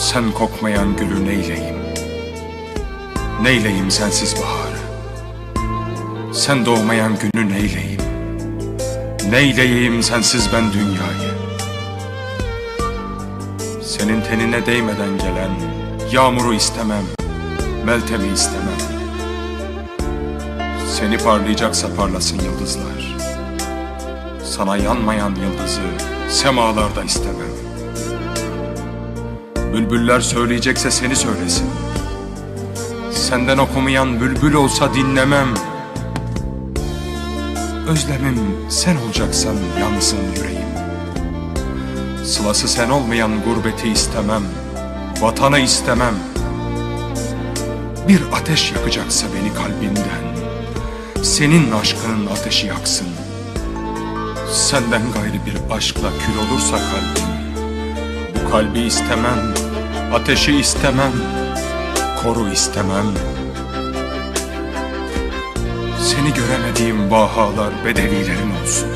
Sen kokmayan gülü neyleyim? Neyleyim sensiz baharı? Sen doğmayan günü neyleyim? Neyleyeyim sensiz ben dünyayı? Senin tenine değmeden gelen yağmuru istemem, meltemi istemem. Seni parlayacaksa parlasın yıldızlar. Sana yanmayan yıldızı semalarda istemem. Bülbüller söyleyecekse seni söylesin. Senden okumayan bülbül olsa dinlemem. Özlemim sen olacaksan yansın yüreğim. Sılası sen olmayan gurbeti istemem. Vatanı istemem. Bir ateş yakacaksa beni kalbinden. Senin aşkının ateşi yaksın. Senden gayrı bir aşkla kül olursa kalbim. Kalbi istemem, ateşi istemem, koru istemem. Seni göremediğim vahalar bedevilerin olsun.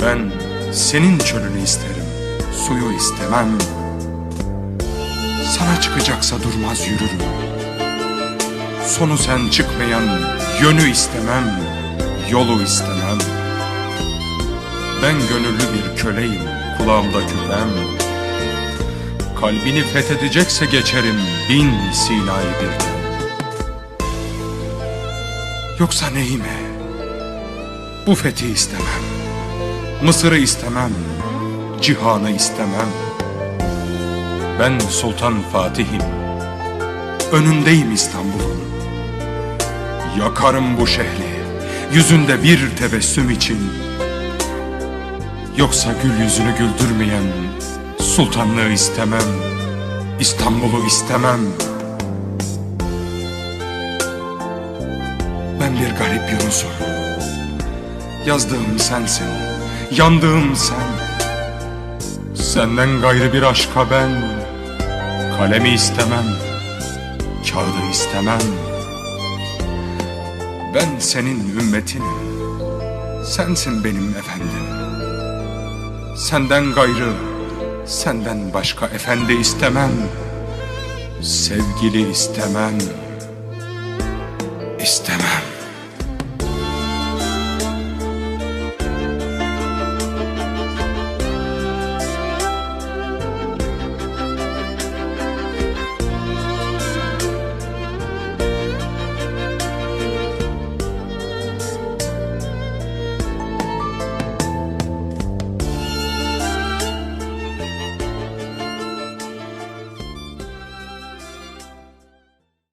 Ben senin çölünü isterim, suyu istemem. Sana çıkacaksa durmaz yürürüm. Sonu sen çıkmayan yönü istemem, yolu istemem. Ben gönüllü bir köleyim, kulağımda küpem. Kalbini fethedecekse geçerim bin Sina'yı birden. Yoksa neyime? Bu fethi istemem. Mısır'ı istemem. Cihan'ı istemem. Ben Sultan Fatih'im. Önündeyim İstanbul'un. Yakarım bu şehri. Yüzünde bir tebessüm için. Yoksa gül yüzünü güldürmeyen sultanlığı istemem. İstanbul'u istemem. Ben bir garip Yunus'um. Yazdığım sensin, yandığım sen. Senden gayrı bir aşka ben kalemi istemem, kağıdı istemem. Ben senin ümmetinim, sensin benim efendim. Senden gayrı, senden başka efendi istemem. Sevgili istemem, istemem.